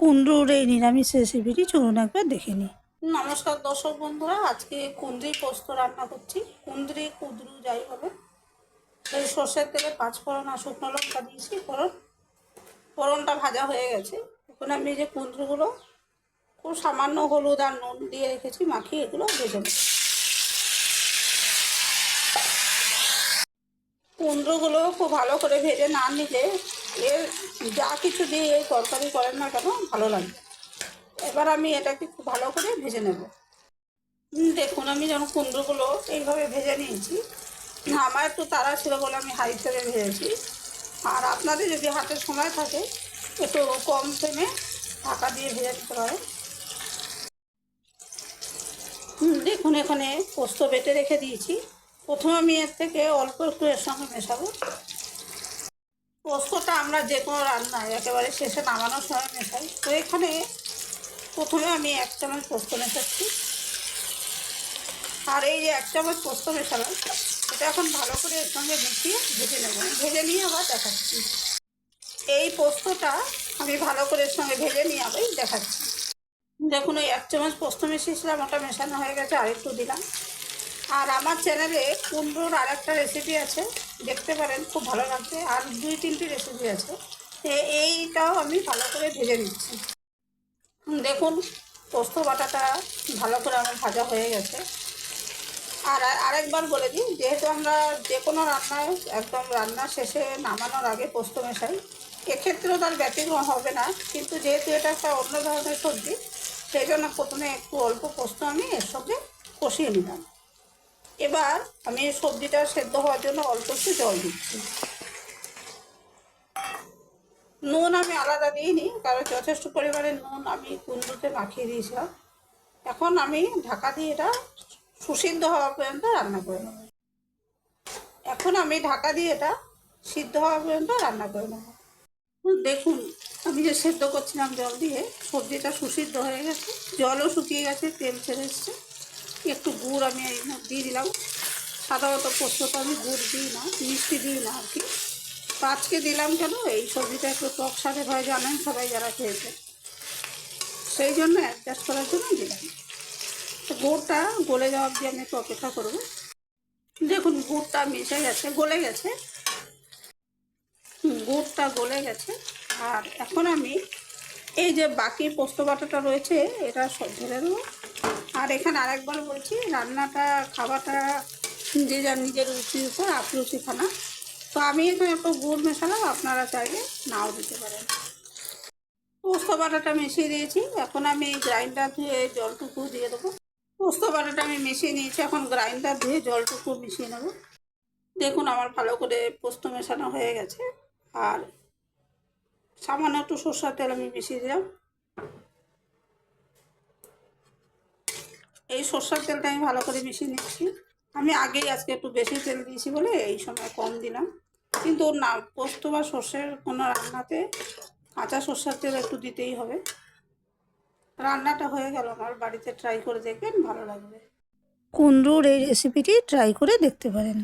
কুমড়োর এই নিরামিষ রেসিপিটি চলুন একবার দেখে নিই। নমস্কার দর্শক বন্ধুরা, আজকে কুন্দ্রি পোস্ত রান্না করছি। কুন্দ্রি কুদরু যাই বলে। এই সর্ষের তেলে পাঁচ ফোড়ন আর শুকনো লঙ্কা দিয়েছি। ফোড়ন ফোড়নটা ভাজা হয়ে গেছে। এখন আমি যে কুন্দ্রুগুলো খুব সামান্য হলুদ আর নুন দিয়ে রেখেছি, মাখিয়ে এগুলো ভেজে নেব। কুমড়োগুলো খুব ভালো করে ভেজে না নিলে যা কিছু দিয়ে এই তরকারি করেন না কেন, ভালো লাগে। এবার আমি এটাকে খুব ভালো করে ভেজে নেব। দেখুন, আমি যেমন কুমড়োগুলো এইভাবে ভেজে নিয়েছি। আমার একটু তাড়া ছিল বলে আমি হাই ফ্লেমে ভেজেছি। আর আপনাদের যদি হাতে সময় থাকে, একটু কম ফ্লেমে ঢাকা দিয়ে ভেজে নিতে পারেন। দেখুন, এখানে পোস্ত বেটে রেখে দিয়েছি। প্রথমে আমি এর থেকে অল্প একটু এর সঙ্গে মেশাবো। পোস্তটা আমরা যে কোনো রান্নায় একেবারে শেষে নামানোর সময় মেশাই। তো এখানে প্রথমে আমি এক চামচ পোস্ত মেশাচ্ছি। আর এই যে এক চামচ পোস্ত মেশালাম, এটা এখন ভালো করে এর সঙ্গে মিশিয়ে ভেজে নেব। ভেজে নিয়ে আবার দেখাচ্ছি। এই পোস্তটা আমি ভালো করে এর সঙ্গে ভেজে নিয়ে আবার দেখাচ্ছি। দেখুন, ওই এক চামচ পোস্ত মিশিয়েছিলাম ওটা মেশানো হয়ে গেছে আর একটু দিলাম। আর আমার চ্যানেলে কুমড়োর আর একটা রেসিপি আছে, দেখতে পারেন, খুব ভালো লাগবে আর দুই তিনটি রেসিপি আছে। এইটাও আমি ভালো করে ভেজে নিচ্ছি। দেখুন, পোস্ত বাটাটা ভালো করে আমার ভাজা হয়ে গেছে। আর- আরেকবার বলে দিই, যেহেতু আমরা যে কোনো রান্নায় একদম রান্না শেষে নামানোর আগে পোস্ত মেশাই, এক্ষেত্রেও তার ব্যতিক্রম হবে না। কিন্তু যেহেতু এটা একটা অন্য ধরনের সবজি, সেই জন্য প্রথমে একটু অল্প পোস্ত আমি এর সঙ্গে কষিয়ে নিলাম। এবার আমি সবজিটা সেদ্ধ হওয়ার জন্য অল্প একটু জল দিচ্ছি। নুন আমি আলাদা দিইনি, কারণ যথেষ্ট পরিমাণে নুন আমি কুমড়োতে মাখিয়ে দিয়েছিলাম। এখন আমি ঢাকা দিয়ে এটা সুসিদ্ধ হওয়া পর্যন্ত রান্না করে নেব। এখন আমি ঢাকা দিয়ে এটা সিদ্ধ হওয়া পর্যন্ত রান্না করে নেব। দেখুন, আমি যে সেদ্ধ করছিলাম জল দিয়ে, সবজিটা সুসিদ্ধ হয়ে গেছে, জলও শুকিয়ে গেছে, তেল ছেড়ে এসছে। একটু গুড় আমি দিয়ে দিলাম। সাধারণত পোস্তটা আমি গুড় দিই না, মিষ্টি দিই না আর কি। তো আজকে দিলাম কেন? এই সবজিটা একটু টক সাথে হয়, জানেন সবাই যারা খেয়েছে। সেই জন্য অ্যাডজাস্ট করার জন্য দিলাম। তো গুড়টা গলে যাওয়া অবধি আমি একটু অপেক্ষা করব। দেখুন, গুড়টা মিশে গেছে, গলে গেছে। গুড়টা গলে গেছে। আর এখন আমি এই যে বাকি পোস্ত বাটাটা রয়েছে, এটা সব ঢেলে দেবো। আর এখানে আরেকবার বলছি, রান্নাটা, খাওয়াটা যে যার নিজের রুচির উপর আপরুচি খানা তো আমি এখানে একটু গুড় মেশালাম, আপনারা চাইলে নাও দিতে পারেন। পোস্ত বাটাটা মিশিয়ে দিয়েছি, এখন আমি গ্রাইন্ডার ধুয়ে জলটুকু দিয়ে দেবো। পোস্ত বাটাটা আমি মিশিয়ে নিয়েছি, এখন গ্রাইন্ডার ধুয়ে জলটুকু মিশিয়ে নেব। দেখুন আমার ভালো করে পোস্ত মেশানো হয়ে গেছে, আর সামান্য একটু সর্ষার তেল আমি মিশিয়ে দিলাম। এই সর্ষার তেলটা আমি ভালো করে মিশিয়ে নিচ্ছি। আমি আগেই আজকে একটু বেশি তেল দিয়েছি বলে এই সময় কম দিলাম। কিন্তু না, পোস্ত বা সর্ষের কোনো রান্নাতে কাঁচা সর্ষার তেল একটু দিতেই হবে। রান্নাটা হয়ে গেল আমার, বাড়িতে ট্রাই করে দেখবেন, ভালো লাগবে। কুন্ডুর এই রেসিপিটি ট্রাই করে দেখতে পারেন।